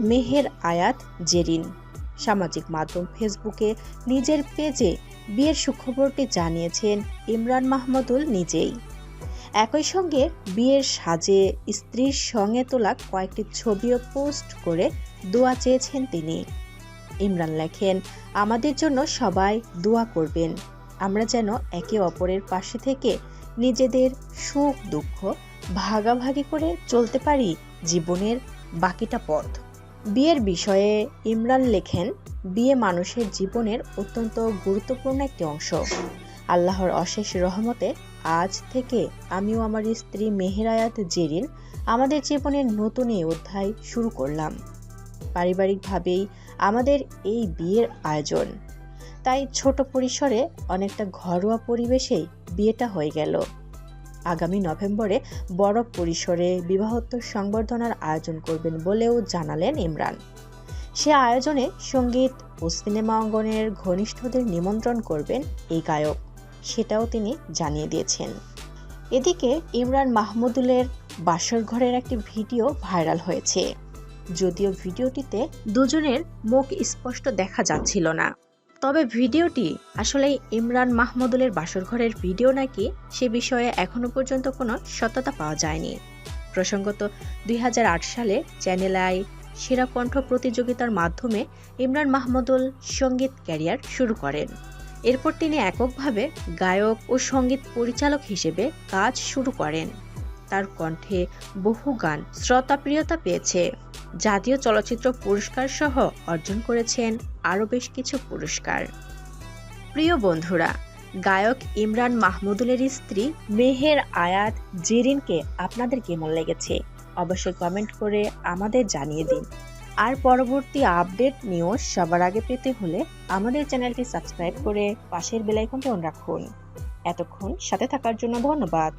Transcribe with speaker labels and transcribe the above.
Speaker 1: মেহের আয়াত জেরিন। সামাজিক মাধ্যম ফেসবুকে নিজের পেজে বিয়ের সুখবরটি জানিয়েছেন ইমরান মাহমুদুল নিজেই। একই সঙ্গে বিয়ের সাজে স্ত্রীর সঙ্গে তোলা কয়েকটি ছবিও পোস্ট করে দোয়া চেয়েছেন তিনি। ইমরান লেখেন, আমাদের জন্য সবাই দোয়া করবেন। আমরা যেন একে অপরের পাশে থেকে নিজেদের সুখ দুঃখ ভাগাভাগি করে চলতে পারি জীবনের বাকিটা পথ। বিয়ের বিষয়ে ইমরান লেখেন, বিয়ে মানুষের জীবনের অত্যন্ত গুরুত্বপূর্ণ একটি অংশ। আল্লাহর অশেষ রহমতে আজ থেকে আমিও আমার স্ত্রী মেহেরায়াত জেরিন আমাদের জীবনের নতুন এই অধ্যায় শুরু করলাম। পারিবারিকভাবেই আমাদের এই বিয়ের আয়োজন। তাই ছোট পরিসরে অনেকটা ঘরোয়া পরিবেশেই বিয়েটা হয়ে গেল। আগামী নভেম্বরে বড় পরিসরে বিবাহোত্তর সংবর্ধনার আয়োজন করবেন বলেও জানালেন ইমরান। সে আয়োজনে সংগীত ও সিনেমা অঙ্গনের ঘনিষ্ঠদের নিমন্ত্রণ করবেন এই গায়ক, সেটাও তিনি জানিয়ে দিয়েছেন। এদিকে ইমরান মাহমুদুলের বাসর ঘরের একটি ভিডিও ভাইরাল হয়েছে। যদিও ভিডিওটিতে দুজনের মুখ স্পষ্ট দেখা যাচ্ছিল না। তবে ভিডিওটি আসলে ইমরান মাহমুদুলের বাসরঘরের ভিডিও নাকি সে বিষয়ে এখনও পর্যন্ত কোনো সত্যতা পাওয়া যায়নি। প্রসঙ্গত দুই হাজার আট সালে চ্যানেল আই সেরা কণ্ঠ প্রতিযোগিতার মাধ্যমে ইমরান মাহমুদুল সংগীত ক্যারিয়ার শুরু করেন। এরপর তিনি এককভাবে গায়ক ও সংগীত পরিচালক হিসেবে কাজ শুরু করেন। তার কণ্ঠে বহু গান শ্রোতাপ্রিয়তা পেয়েছে। জাতীয় চলচ্চিত্র পুরস্কার সহ অর্জন করেছেন আরও বেশ কিছু পুরস্কার। প্রিয় বন্ধুরা, গায়ক ইমরান মাহমুদুলের স্ত্রী মেহের আয়াত জেরিনকে আপনাদের কেমন লেগেছে? অবশ্যই কমেন্ট করে আমাদের জানিয়ে দিন। আর পরবর্তী আপডেট নিউজ সবার আগে পেতে হলে আমাদের চ্যানেলটি সাবস্ক্রাইব করে পাশের বেলাইকনটি অন রাখুন। এতক্ষণ সাথে থাকার জন্য ধন্যবাদ।